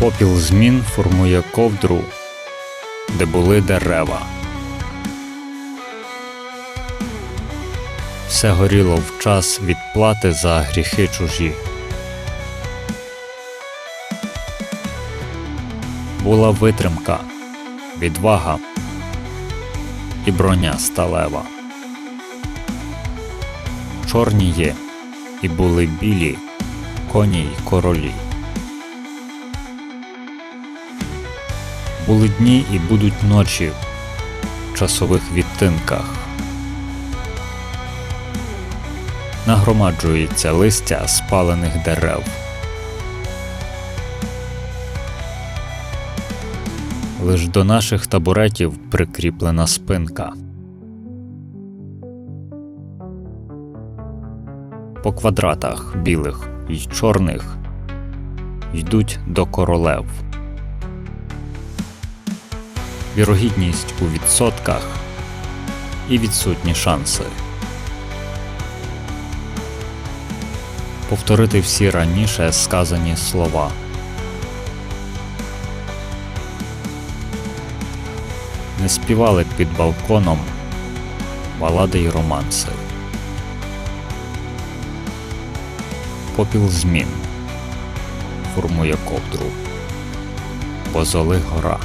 Попіл змін формує ковдру, де були дерева. Все горіло в час відплати за гріхи чужі. Була витримка, відвага і броня сталева. Чорні є, і були білі, коні й королі. Були дні і будуть ночі в часових відтинках. Нагромаджується листя спалених дерев. Лиш до наших табуретів прикріплена спинка. По квадратах білих й чорних йдуть до королев. Вірогідність у відсотках і відсутні шанси. Повторити всі раніше сказані слова. Не співали під балконом балади й романси. Попіл змін формує ковдру, бо золи гора.